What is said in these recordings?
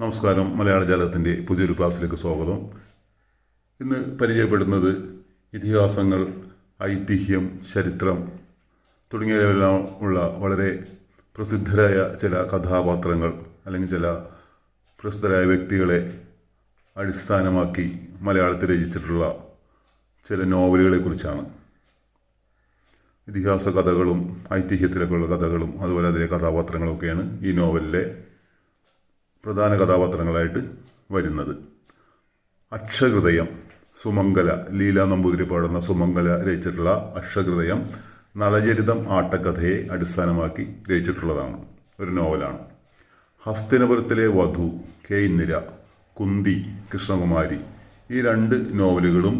നമസ്കാരം. മലയാള ജാലകത്തിന്റെ പുതിയൊരു ക്ലാസ്സിലേക്ക് സ്വാഗതം. ഇന്ന് പരിചയപ്പെടുന്നത് ഇതിഹാസങ്ങൾ ഐതിഹ്യം ചരിത്രം തുടങ്ങിയവയെല്ലാം ഉള്ള വളരെ പ്രസിദ്ധരായ ചില കഥാപാത്രങ്ങൾ അല്ലെങ്കിൽ ചില പ്രസിദ്ധരായ വ്യക്തികളെ അടിസ്ഥാനമാക്കി മലയാളത്തിൽ രചിച്ചിട്ടുള്ള ചില നോവലുകളെക്കുറിച്ചാണ്. ഇതിഹാസ കഥകളും ഐതിഹ്യത്തിലൊക്കെയുള്ള കഥകളും അതുപോലെ അതിലെ കഥാപാത്രങ്ങളൊക്കെയാണ് ഈ നോവലിലെ പ്രധാന കഥാപാത്രങ്ങളായിട്ട് വരുന്നത്. അക്ഷഹൃദയം സുമംഗല ലീല നമ്പൂതിരി പാടുന്ന സുമംഗല രചിച്ചിട്ടുള്ള അക്ഷഹൃദയം നളചരിതം ആട്ടക്കഥയെ അടിസ്ഥാനമാക്കി രചിച്ചിട്ടുള്ളതാണ്. ഒരു നോവലാണ്. ഹസ്തിനപുരത്തിലെ വധു കെ ഇന്ദിര കുന്തി കൃഷ്ണകുമാരി ഈ രണ്ട് നോവലുകളും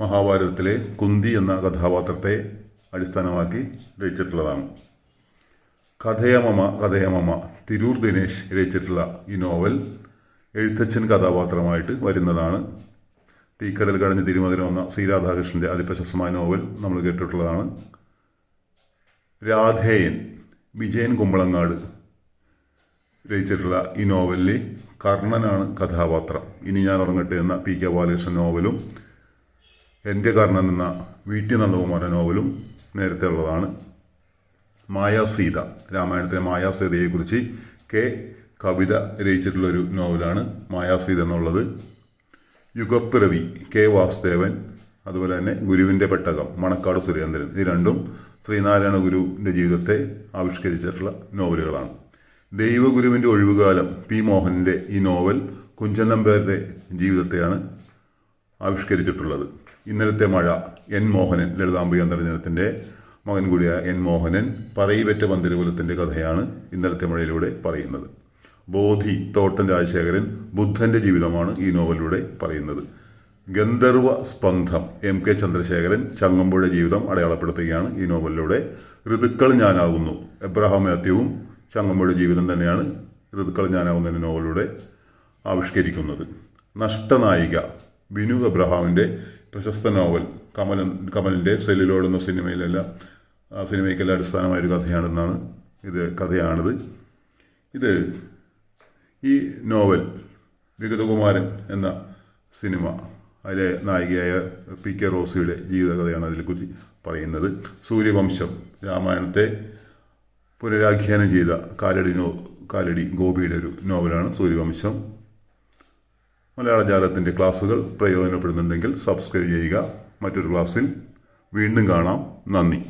മഹാഭാരതത്തിലെ കുന്തി എന്ന കഥാപാത്രത്തെ അടിസ്ഥാനമാക്കി രചിച്ചിട്ടുള്ളതാണ്. കഥയമമ കഥയമമ തിരൂർ ദിനേശ് രചിച്ചിട്ടുള്ള ഈ നോവൽ എഴുത്തച്ഛൻ കഥാപാത്രമായിട്ട് വരുന്നതാണ്. തീക്കടൽ കടഞ്ഞ് തിരുമതിരം വന്ന ശ്രീ രാധാകൃഷ്ണന്റെ അതിപ്രശസ്തമായ നോവൽ നമ്മൾ കേട്ടിട്ടുള്ളതാണ്. രാധേയൻ വിജയൻ കുമ്പളങ്ങാട് രചിച്ചിട്ടുള്ള ഈ നോവലിലെ കർണനാണ് കഥാപാത്രം. ഇനി ഞാൻ ഉറങ്ങട്ടെ എന്ന പി കെ ബാലകൃഷ്ണൻ നോവലും എന്റെ കർണൻ എന്ന വി ടി നന്ദകുമാരൻ നോവലും നേരത്തെ ഉള്ളതാണ് മായാസീത രാമായണത്തിലെ മായാസീതയെക്കുറിച്ച് കെ കവിത രചിച്ചിട്ടുള്ളൊരു നോവലാണ് മായാസീത എന്നുള്ളത്. യുഗപ്പിറവി കെ വാസുദേവൻ അതുപോലെ തന്നെ ഗുരുവിന്റെ പെട്ടകം മണക്കാട് സുരേന്ദ്രൻ ഇത് രണ്ടും ശ്രീനാരായണ ഗുരുവിന്റെ ജീവിതത്തെ ആവിഷ്കരിച്ചിട്ടുള്ള നോവലുകളാണ്. ദൈവഗുരുവിന്റെ ഒഴിവുകാലം പി മോഹന്റെ ഈ നോവൽ കുഞ്ചൻ നമ്പ്യാരുടെ ജീവിതത്തെയാണ് ആവിഷ്കരിച്ചിട്ടുള്ളത്. ഇന്നലത്തെ മഴ എൻ മോഹനൻ ലളിതാംബിക അന്തർജനത്തിന്റെ മകൻ കൂടിയായ എൻ മോഹനൻ പറയിപെറ്റ പന്തിരുകുലത്തിന്റെ കഥയാണ് ഇന്നലത്തെ മഴയിലൂടെ പറയുന്നത്. ബോധി തോട്ടൻ രാജശേഖരൻ ബുദ്ധന്റെ ജീവിതമാണ് ഈ നോവലിലൂടെ പറയുന്നത്. ഗന്ധർവ സ്പന്ധം എം കെ ചന്ദ്രശേഖരൻ ചങ്ങമ്പുഴ ജീവിതം അടയാളപ്പെടുത്തുകയാണ് ഈ നോവലിലൂടെ. ഋതുക്കൾ ഞാനാകുന്നു. എബ്രഹാം മാത്യുവും ചങ്ങമ്പുഴ ജീവിതം തന്നെയാണ് ഋതുക്കൾ ഞാനാകുന്ന നോവലിലൂടെ ആവിഷ്കരിക്കുന്നത്. നഷ്ടനായിക ബിനു എബ്രഹാമിന്റെ പ്രശസ്ത നോവൽ. കമലൻ കമലിന്റെ സെല്ലിലോട് എന്ന സിനിമയിലെല്ലാം ആ സിനിമയ്ക്കെല്ലാം അടിസ്ഥാനമായ ഒരു കഥയാണെന്നാണ് ഇത് കഥയാണിത്. ഇത് ഈ നോവൽ വിഗതകുമാരൻ എന്ന സിനിമ അതിലെ നായികയായ പി കെ റോസിയുടെ ജീവിതകഥയാണ് അതിനെക്കുറിച്ച് പറയുന്നത്. സൂര്യവംശം രാമായണത്തെ പുനരാഖ്യാനം ചെയ്ത കാലടി നോ കാലടി ഗോപിയുടെ ഒരു നോവലാണ് സൂര്യവംശം. മലയാള ജാലത്തിന്റെ ക്ലാസ്സുകൾ പ്രയോജനപ്പെടുന്നുണ്ടെങ്കിൽ സബ്സ്ക്രൈബ് ചെയ്യുക. മറ്റൊരു ക്ലാസ്സിൽ വീണ്ടും കാണാം. നന്ദി.